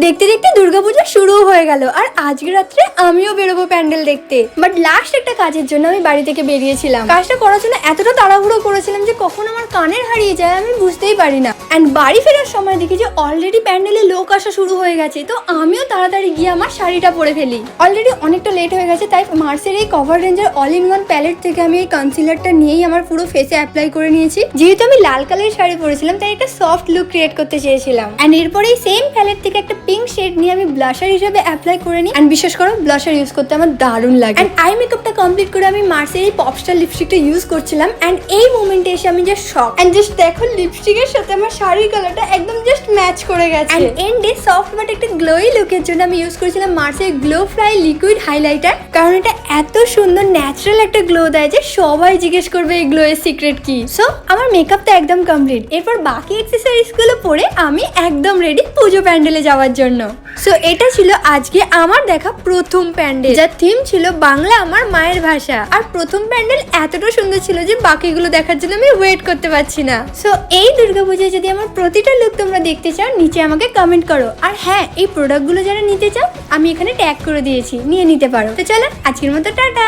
দেখতে দেখতে দুর্গাপূজা শুরু হয়ে গেল। আর আজকে রাত্রে আমিও বেরোবো প্যান্ডেল দেখতে। বাট লাস্ট একটা কাজের জন্য আমি বাড়ি থেকে বেরিয়েছিলাম। কাজটা করার জন্য এতটা তাড়াহুড়ো করেছিলাম যে কখন আমার কানের হারিয়ে যায় আমি বুঝতেই পারি না। অ্যান্ড বাড়ি ফেরার সময় দেখি যে অলরেডি প্যান্ডেলে লোক আসা শুরু হয়ে গেছে। তো আমিও তাড়াতাড়ি গিয়ে আমার শাড়িটা পরে ফেলি। অলরেডি অনেকটা লেট হয়ে গেছে, তাই মার্সের এই কভার রেঞ্জের অল ইন ওয়ান প্যালেট থেকে আমি এই কনসিলারটা নিয়েই আমার পুরো ফেসে অ্যাপ্লাই করে নিয়েছি। যেহেতু আমি লাল কালারের শাড়ি পরেছিলাম, তাই একটা সফট লুক ক্রিয়েট করতে চেয়েছিলাম। অ্যান্ড এরপরে এই সেম প্যালেট থেকে একটা পিঙ্ক শেড নিয়ে আমি ব্লাশার হিসেবে অ্যাপ্লাই করে নিই। অ্যান্ড বিশেষ করে ব্লাশার ইউজ করতে আমার দারুণ লাগে। অ্যান্ড আই মেকআপটা কমপ্লিট করে আমি মার্সের এই পপস্টার লিপস্টিকটা ইউজ করছিলাম। অ্যান্ড এই মোমেন্টে এসে আমি যে শখ অ্যান্ড জাস্ট দেখো লিপস্টিকের সাথে আমার শাড়ির কালারটা একদম জাস্ট ম্যাচ করে গেছে। অ্যান্ড এন্ডে সফট বাট একটা গ্লোই লুকের জন্য আমি ইউজ করেছিলাম মার্সের গ্লো ফ্রাই লিকুইড হাইলাইটার কারণ এটা এত সুন্দর ন্যাচারাল একটা গ্লো দেয় যে সবাই জিজ্ঞেস করবে এই গ্লোয়ের সিক্রেট কি। সো আমার মেকআপ তো একদম কমপ্লিট এরপর বাকি এক্সেসরিজগুলো পরে আমি একদম রেডি পুজো প্যান্ডেলে যাওয়ার জন্য। সো এটা ছিল আজকে আমার দেখা প্রথম প্যান্ডেল। যার থিম ছিল বাংলা আমার মায়ের ভাষা। আর প্রথম প্যান্ডেল এতটা সুন্দর ছিল যে বাকিগুলো দেখার জন্য আমি ওয়েট করতে পারছি না। সো এই দুর্গাপূজায় যদি আমার প্রতিটা লুক তোমরা দেখতে চাও, নিচে আমাকে কমেন্ট করো। আর হ্যাঁ এই প্রোডাক্টগুলো যারা নিতে চাও, আমি এখানে ট্যাগ করে দিয়েছি। নিয়ে নিতে পারো। তো চলো, আজকের মতো টাটা!